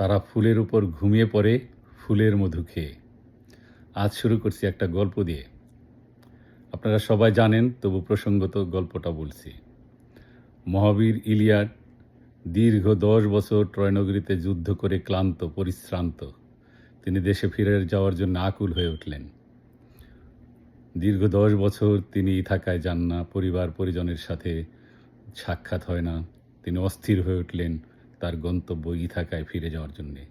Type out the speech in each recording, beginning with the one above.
তারা ফুলের উপর ঘুমিয়ে পড়ে ফুলের মধু খেয়ে। আজ শুরু করছি একটা গল্প দিয়ে। আপনারা সবাই জানেন, তবু প্রসঙ্গত গল্পটা বলছি। মহাবীর ইলিয়াড দীর্ঘ দশ বছর ট্রয়নগরীতে যুদ্ধ করে ক্লান্ত, পরিশ্রান্ত। তিনি দেশে ফিরে যাওয়ার জন্য আকুল হয়ে উঠলেন। দীর্ঘ দশ বছর তিনি থাকায় যান না পরিবার পরিজনের সাথে সাক্ষাৎ হয় না। তিনি অস্থির হয়ে উঠলেন। তার গন্তব্য ইথাকায় ফিরে যাওয়ার জন্যে।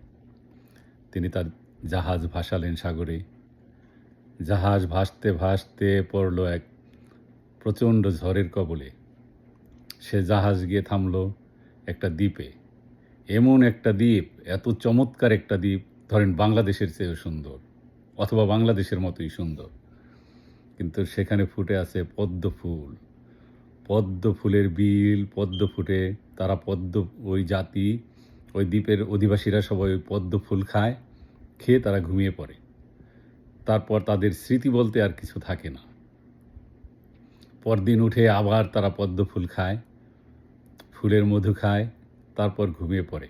তিনি তার জাহাজ ভাসালেন সাগরে। জাহাজ ভাসতে ভাসতে পড়ল এক প্রচণ্ড ঝড়ের কবলে। সে জাহাজ গিয়ে থামল একটা দ্বীপে। এমন একটা দ্বীপ, এত চমৎকার একটা দ্বীপ, ধরেন বাংলাদেশের চেয়েও সুন্দর, অথবা বাংলাদেশের মতোই সুন্দর। কিন্তু সেখানে ফুটে আছে পদ্ম ফুল। পদ্ম ফুলের বিল পদ্ম ফুটে। তারা পদ্ম, ওই জাতি, ওই দ্বীপের অধিবাসীরা সবাই ওই পদ্ম ফুল খায়, খেয়ে তারা ঘুমিয়ে পড়ে। তারপর তাদের স্মৃতি বলতে আর কিছু থাকে না। পরদিন উঠে আবার তারা পদ্ম ফুল খায়, ফুলের মধু খায়, তারপর ঘুমিয়ে পড়ে।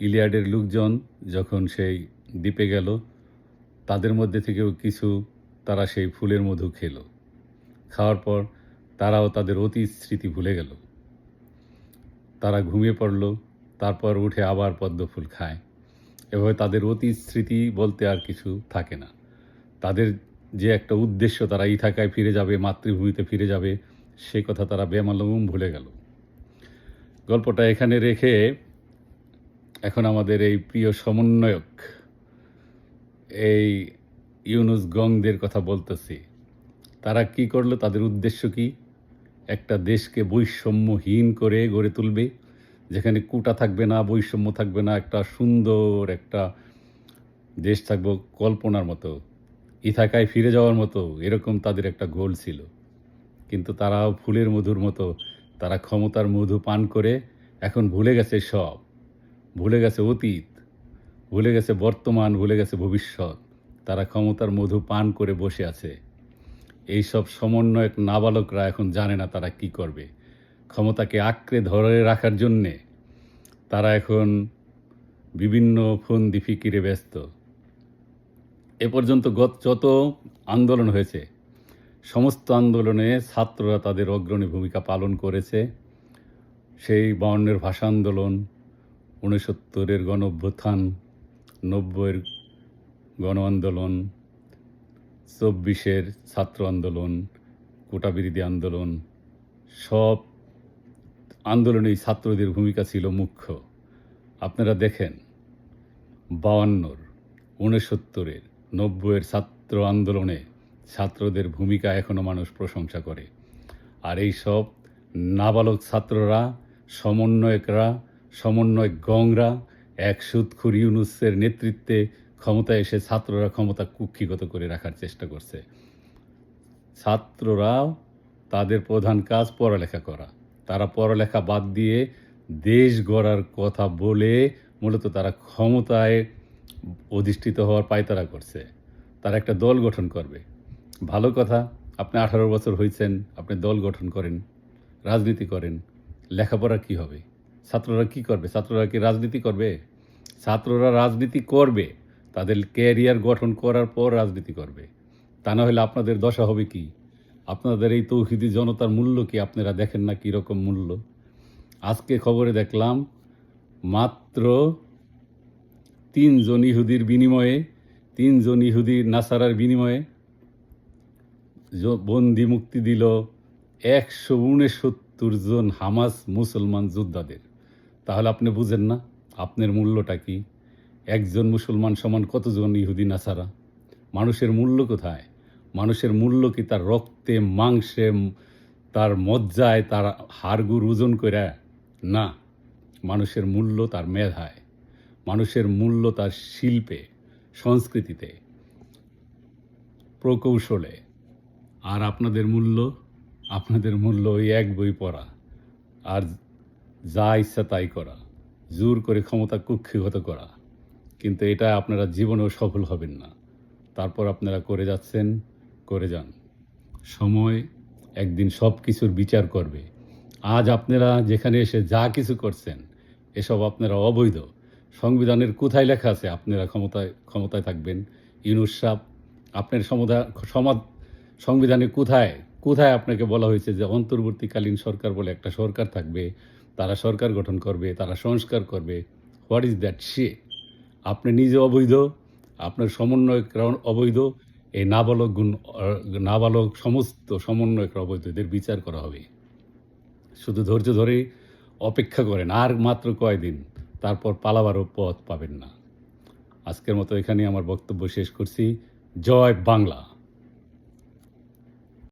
ইলিয়াডের লোকজন যখন সেই দ্বীপে গেল, তাদের মধ্যে থেকেও কিছু তারা সেই ফুলের মধু খেলো। খাওয়ার পর তারাও তাদের অতীত স্মৃতি ভুলে গেল। তারা ঘুমিয়ে পড়ল, তারপর উঠে আবার পদ্ম ফুল খায়। এভাবে তাদের অতীত স্মৃতি বলতে আর কিছু থাকে না। তাদের যে একটা উদ্দেশ্য তারা ইথাকায় ফিরে যাবে, মাতৃভূমিতে ফিরে যাবে, সে কথা তারা বেমালুম ভুলে গেল। গল্পটা এখানে রেখে এখন আমাদের এই প্রিয় সমন্বয়ক, এই ইউনুস গংদের কথা বলতেছি। তারা কি করল? তাদের উদ্দেশ্য কি? একটা দেশকে বৈষম্যহীন করে গড়ে তুলবে, যেখানে কুটা থাকবে না, বৈষম্য থাকবে না, একটা সুন্দর একটা দেশ থাকব কল্পনার মতো, ইথাকায় ফিরে যাওয়ার মতো, এরকম তাদের একটা গোল ছিল। কিন্তু তারাও ফুলের মধুর মতো, তারা ক্ষমতার মধু পান করে, এখন ভুলে গেছে সব। ভুলে গেছে অতীত, ভুলে গেছে বর্তমান, ভুলে গেছে ভবিষ্যৎ। তারা ক্ষমতার মধু পান করে বসে আছে। এইসব সমন্বয়ক নাবালকরা এখন জানে না তারা কি করবে। ক্ষমতাকে আঁকড়ে ধরে রাখার জন্যে তারা এখন বিভিন্ন ফন্দি ফিকিরে ব্যস্ত। এ পর্যন্ত গত যত আন্দোলন হয়েছে, সমস্ত আন্দোলনে ছাত্ররা তাদের অগ্রণী ভূমিকা পালন করেছে। সেই বর্ণের ভাষা আন্দোলন, উনসত্তরের গণ অভ্যুত্থান নব্বইয়ের গণ আন্দোলন চব্বিশের ছাত্র আন্দোলন কোটা বিরোধী আন্দোলন, সব আন্দোলনেই ছাত্রদের ভূমিকা ছিল মুখ্য। আপনারা দেখেন বাউান্নর উনসত্তরের, নব্বইয়ের ছাত্র আন্দোলনে ছাত্রদের ভূমিকা এখনও মানুষ প্রশংসা করে। আর এই সব নাবালক ছাত্ররা, সমন্বয়করা, সমন্বয়ক গংরা, এক সুদখুর ইউনুসের নেতৃত্বে ক্ষমতায় এসে ছাত্ররা ক্ষমতা কুক্ষিগত করে রাখার চেষ্টা করছে। ছাত্ররা তাদের প্রধান কাজ পড়ালেখা করা। তারা পড়ালেখা বাদ দিয়ে দেশ গড়ার কথা বলে মূলত তারা ক্ষমতায় অধিষ্ঠিত হওয়ার পায়তারা করছে। তারা একটা দল গঠন করবে। ভালো কথা, আপনি আঠারো বছর হয়েছেন আপনি দল গঠন করেন, রাজনীতি করেন, লেখাপড়া কি হবে? ছাত্ররা কি করবে? ছাত্ররা কি রাজনীতি করবে? ছাত্ররা রাজনীতি করবে। তাদের ক্যারিয়ার গঠন করার পর রাজনীতি করবে। তা না হলে আপনাদের দশা হবে কি? আপনাদের এই তৌহিদি জনতার মূল্য কি আপনারা দেখেন না কীরকম মূল্য? আজকে খবরে দেখলাম, মাত্র তিনজন ইহুদির বিনিময়ে, তিনজন ইহুদির নাসারার বিনিময়ে বন্দি মুক্তি দিল একশো উনসত্তর জন হামাস মুসলমান যোদ্ধাদের। তাহলে আপনি বুঝেন না, আপনার মূল্যটা কি? একজন মুসলমান সমান কতজন ইহুদি নাসারা? মানুষের মূল্য কোথায়? মানুষের মূল্য কি তার রক্তে, মাংসে, তার মজ্জায়, তার হাড়গুড় ওজন করে? না, মানুষের মূল্য তার মেধায়। মানুষের মূল্য তার শিল্পে, সংস্কৃতিতে, প্রকৌশলে। আর আপনাদের মূল্য? আপনাদের মূল্য ওই এক বই পড়া। আর যা ইচ্ছা তাই করা। জোর করে ক্ষমতা কুক্ষিগত করা। কিন্তু এটা আপনারা জীবনেও সফল হবেন না। তারপর আপনারা করে যাচ্ছেন, করে যান। সময় একদিন সব কিছুর বিচার করবে। আজ আপনারা যেখানে এসে যা কিছু করছেন, এসব আপনারা অবৈধ। সংবিধানের কোথায় লেখা আছে, আপনারা ক্ষমতায় ক্ষমতায় থাকবেন। ইউনুস আপনার সমুদায় সমাজ, সংবিধানে কোথায় কোথায় আপনাকে বলা হয়েছে যে অন্তর্বর্তীকালীন সরকার বলে একটা সরকার থাকবে, তারা সরকার গঠন করবে, তারা সংস্কার করবে। হোয়াট ইজ দ্যাট শে আপনি নিজে অবৈধ, আপনার সমন্বয়করা অবৈধ, এই নাবালক গুণ, নাবালক সমস্ত সমন্বয়করা অবৈধ, এদের বিচার করা হবে। শুধু ধৈর্য ধরে অপেক্ষা করেন, আর মাত্র কয়দিন, তারপর পালাবারও পথ পাবেন না। আজকের মতো এখানে আমার বক্তব্য শেষ করছি। জয় বাংলা।